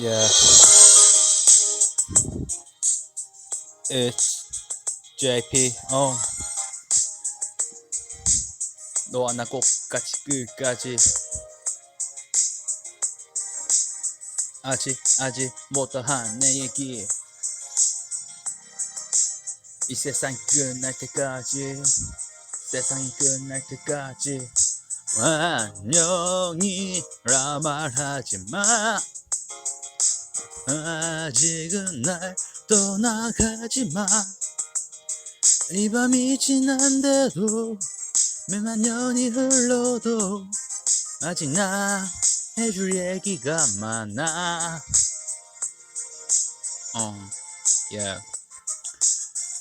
Yeah. It's JP. 어. 너와 나 똑같이 끝까지. 아직 아직 못다한 내 얘기. 이 세상 끝날 때까지. 세상이 끝날 때까지. 안녕이라 말하지 마. 아직은 날 떠나가지 마. 이 밤이 지난데도 몇만 년이 흘러도 아직 나 해줄 얘기가 많아. 어, yeah.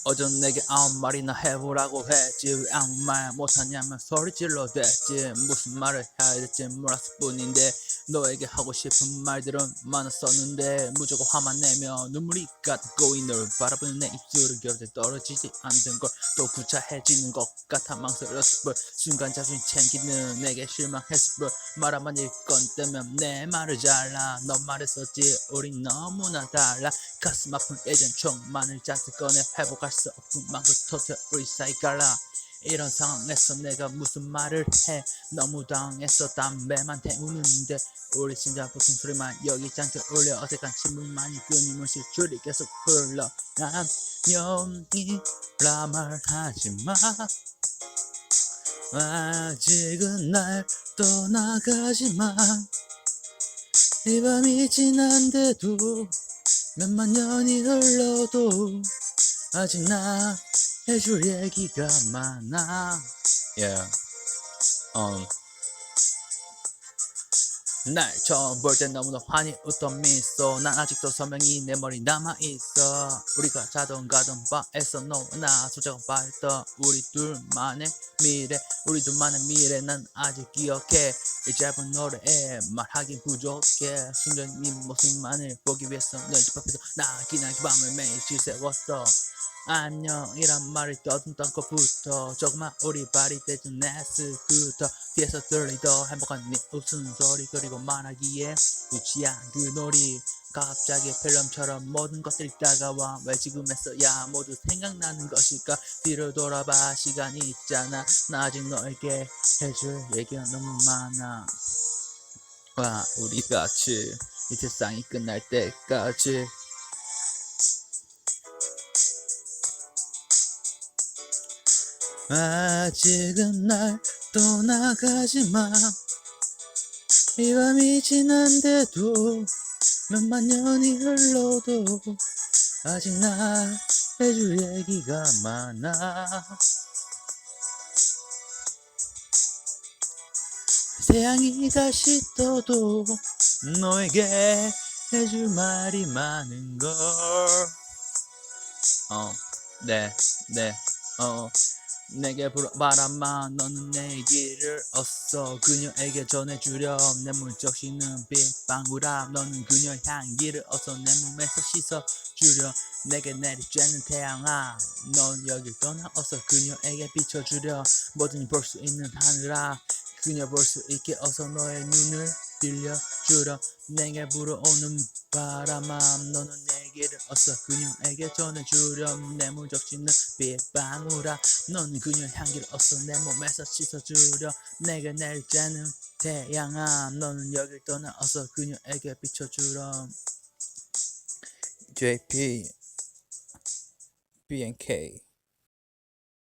어전 내게 아무 말이나 해보라고 했지 왜 아무 말 못하냐면 소리 질러 댔지 무슨 말을 해야 될지 몰랐을 뿐인데 너에게 하고 싶은 말들은 많았었는데 무조건 화만 내며 눈물이 가득 고인 널 바라보는 내 입술은 겨울에 떨어지지 않는 걸 또 구차해지는 것 같아 망설였을 뿐 순간 자존심 챙기는 내게 실망했을 뿐 말 한마디 건때면 내 말을 잘라. 너 말했었지. 우린 너무나 달라. 가슴 아픈 예전 총만을 잔뜩 꺼내 회복할 수 없군 만큼 터져 우리 사이 갈라 이런 상황에서 내가 무슨 말을 해? 너무 당했어 담배만 태우는데 우리 진짜 무슨 소리만 여기 잔뜩 울려? 어색한 침묵만이 끊임없이 줄이 계속 흘러. 안녕이라 말하지 마. 아직은 날 떠나가지 마. 이 밤이 지난데도 몇만 년이 흘러도 아직 나 해줄 얘기가 많아. Yeah. um. 날 처음 볼때 너무나 환히 웃던 미소. 난 아직도 선명히 내 머리 남아있어. 우리가 자던 가던 바에서 너와 나 소중한 바였던 우리 둘만의 미래 우리 둘만의 미래 난 아직 기억해. 이 짧은 노래에 말하긴 부족해. 순전히 네 모습만을 보기 위해서 너집 앞에서 나 기나긴 밤을 매일 지새웠어 안녕이란 말을 떠듬던 것부터 조그만 우리 발이 떼준 내스부터 뒤에서 들리던 행복한 네 웃음소리 그리고 말하기에 유치한 그 놀이. 갑자기 필름처럼 모든 것들이 다가와 왜 지금에서야 모두 생각나는 것일까? 뒤를 돌아봐. 시간이 있잖아. 나 아직 너에게 해줄 얘기가 너무 많아. 와 우리 같이 이 세상이 끝날 때까지 아직은 날 떠나가지 마. 이 밤이 지난데도 몇만 년이 흘러도 아직 나 해줄 얘기가 많아. 태양이 다시 떠도 너에게 해줄 말이 많은 걸. 어, 네, 네, 어. 내게 바람아 너는 내 길을 어서 그녀에게 전해주렴. 내 물적시는 빗방울아 너는 그녀 향기를 어서 내 몸에서 씻어주렴. 내게 내리쬐는 태양아 넌 여길 떠나 어서 그녀에게 비춰주렴. 뭐든지 볼 수 있는 하늘아 그녀 볼 수 있게 어서 너의 눈을 빌려주렴 내게 불어오는 바람아 너는 내 길을 어서 그녀에게 전해주렴. 내 무적지는 빗방울아 너는 그녀 향기를 어서 내 몸에서 씻어주렴 내게 내리쬐는 태양아 너는 여길 떠나 어서 그녀에게 비춰주렴. JP BNK